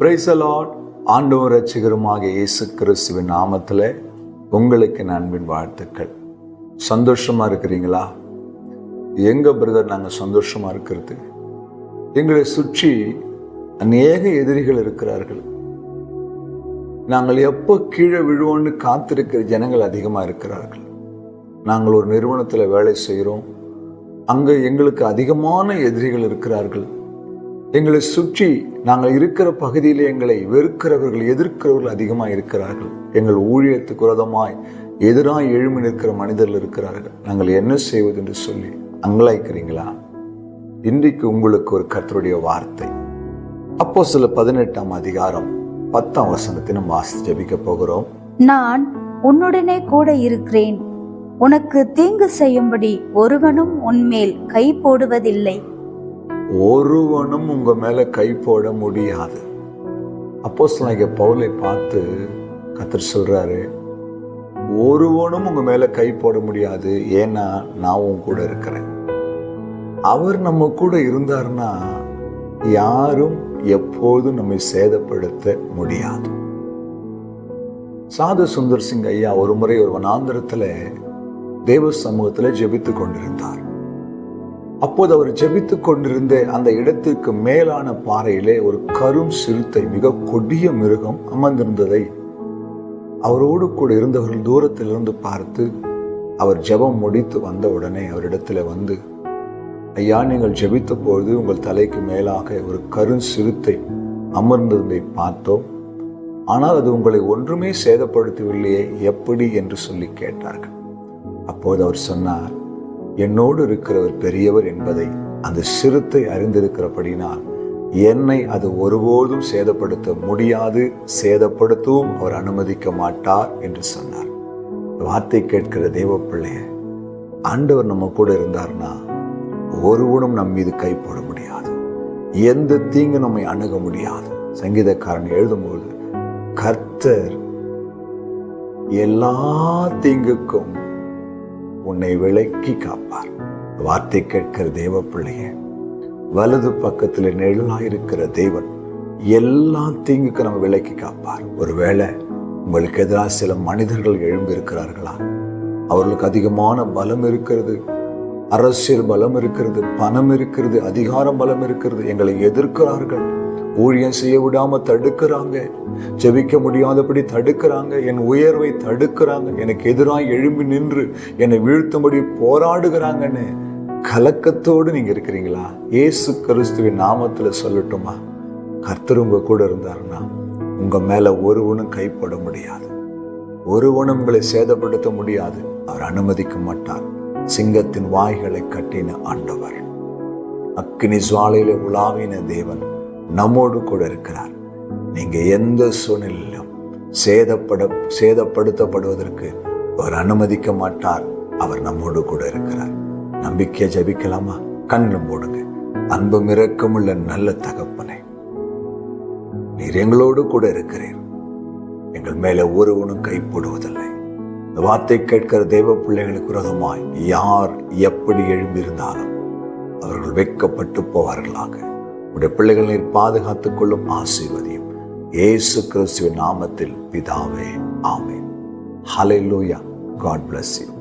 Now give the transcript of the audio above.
பிரைசலாட் ஆண்டவர் ரட்சிகருமாக இயேசு கிறிஸ்துவின் நாமத்தில் உங்களுக்கு என் அன்பின் வாழ்த்துக்கள். சந்தோஷமாக இருக்கிறீங்களா? எங்கள் பிரதர் நாங்கள் சந்தோஷமாக இருக்கிறது? எங்களை சுற்றி அநேக எதிரிகள் இருக்கிறார்கள். நாங்கள் எப்போ கீழே விழுவோன்னு காத்திருக்கிற ஜனங்கள் அதிகமாக இருக்கிறார்கள். நாங்கள் ஒரு நிறுவனத்தில் வேலை செய்கிறோம் அங்கே எங்களுக்கு அதிகமான எதிரிகள் இருக்கிறார்கள். எங்களை சுற்றி நாங்கள் இருக்கிற பகுதியில் எங்களை வெறுக்கிறவர்கள் எதிர்க்கிறவர்கள் அதிகமாக இருக்கிறார்கள். எங்கள் ஊழியத்துக்கு விரோதமாய் எதிராக எழுமி நிற்கிற மனிதர்கள் இருக்கிறார்கள். நாங்கள் என்ன செய்வது என்று சொல்லி அங்கலாய்க்கிறீங்களா? இன்றைக்கு உங்களுக்கு ஒரு கர்த்தருடைய வார்த்தை. அப்போ சில பதினெட்டாம் அதிகாரம் பத்தாம் வசனத்தை நம்ம வாசி ஜபிக்க போகிறோம். நான் உன்னுடனே கூட இருக்கிறேன். உனக்கு தீங்கு செய்யும்படி ஒருவனும் உன்மேல் கை போடுவதில்லை. ஒருவனும் உங்க மேல கை போட முடியாது. அப்போ பவுலை பார்த்து கத்தர் சொல்றாரு ஒருவனும் உங்க மேல கை போட முடியாது ஏன்னா நான் உன் கூட இருக்கிறேன். அவர் நம்ம கூட இருந்தார்னா யாரும் எப்போதும் நம்மை சேதப்படுத்த முடியாது. சாது சுந்தர் சிங் ஐயா ஒரு முறை ஒரு வனாந்திரத்தில் தேவ சமூகத்துல ஜெபித்து கொண்டிருந்தார். அப்போது அவர் ஜெபித்து கொண்டிருந்த அந்த இடத்திற்கு மேலான பாறையிலே ஒரு கரும் சிறுத்தை மிக கொடிய மிருகம் அமர்ந்திருந்ததை அவரோடு கூட இருந்தவர்கள் தூரத்திலிருந்து பார்த்து அவர் ஜெபம் முடித்து வந்த உடனே அவரிடத்துல வந்து ஐயா நீங்கள் ஜெபித்த பொழுது உங்கள் தலைக்கு மேலாக ஒரு கரும் சிறுத்தை அமர்ந்திருந்ததை பார்த்தோம். ஆனால் அது உங்களை ஒன்றுமே சேதப்படுத்தவில்லையே எப்படி? என்று சொல்லி கேட்டார்கள். அப்போது அவர் சொன்னார் என்னோடு இருக்கிறவர் பெரியவர் என்பதை அந்த சிறுத்தை அறிந்திருக்கிறபடினால் என்னை அது ஒருபோதும் சேதப்படுத்த முடியாது சேதப்படுத்தவும் அவர் அனுமதிக்க மாட்டார் என்று சொன்னார். வார்த்தை கேட்கிற தேவப்பிள்ளைய ஆண்டவர் நம்ம கூட இருந்தார்னா ஒருவனும் நம் மீது கை போட முடியாது. எந்த தீங்கு நம்மை அணுக முடியாது. சங்கீதக்காரன் எழுதும்போது கர்த்தர் எல்லா தீங்குக்கும் உன்னை விலக்கி காப்பார். வார்த்தை கேட்கிற தேவ பிள்ளைய வலது பக்கத்தில் நிழலாயிருக்கிற தேவன் எல்லா தீங்குக்கு நம்ம விலக்கி காப்பார். ஒருவேளை உங்களுக்கு எதிராக சில மனிதர்கள் எழும்பி இருக்கிறார்களா அவர்களுக்கு அதிகமான பலம் இருக்கிறது. அரசியல் பலம் இருக்கிறது பணம் இருக்கிறது அதிகாரம் பலம் இருக்கிறது. எங்களை எதிர்க்கிறார்கள். ஊழியம் செய்ய விடாம தடுக்கிறாங்க. ஜெபிக்க முடியாதபடி தடுக்கிறாங்க. என் உயர்வை தடுக்கிறாங்க. எனக்கு எதிராக எழும்பி நின்று என்னை வீழ்த்தும்படி போராடுகிறாங்கன்னு கலக்கத்தோடு நீங்க இருக்கிறீங்களா? ஏசு கிறிஸ்துவின் நாமத்துல சொல்லட்டுமா? கர்த்தர் உங்க கூட இருந்தாருன்னா உங்க மேல ஒருவனும் கைப்பட முடியாது. ஒருவனும் உங்களை சேதப்படுத்த முடியாது. அவர் அனுமதிக்க மாட்டார். சிங்கத்தின் வாய்களை கட்டின ஆண்டவர். அக்கினி ஜுவாலையில உலாவின தேவன் நம்மோடு கூட இருக்கிறார். நீங்க எந்த சூழ்நிலையிலும் சேதப்பட சேதப்படுத்தப்படுவதற்கு அவர் அனுமதிக்க மாட்டார். அவர் நம்மோடு கூட இருக்கிறார். நம்பிக்கையை ஜபிக்கலாமா? கண்ணும் போடுங்க அன்பும் இறக்கமுள்ள நல்ல தகப்பனை நீர் எங்களோடு கூட இருக்கிறீர். எங்கள் மேல ஒருவனும் கைப்படுவதில்லை. இந்த வார்த்தை கேட்கிற தெய்வ பிள்ளைகளுக்கு விரோதமாய் யார் எப்படி எழும்பியிருந்தாலும் அவர்கள் வெட்கப்பட்டு போவார்களாக. உடைய பிள்ளைகளை பாதுகாத்துக் கொள்ளும் ஆசீர்வதியும் ஏசு கிறிஸ்துவின் நாமத்தில் பிதாவே ஆமே ஹலை லூயா காட் பிளஸ் யூ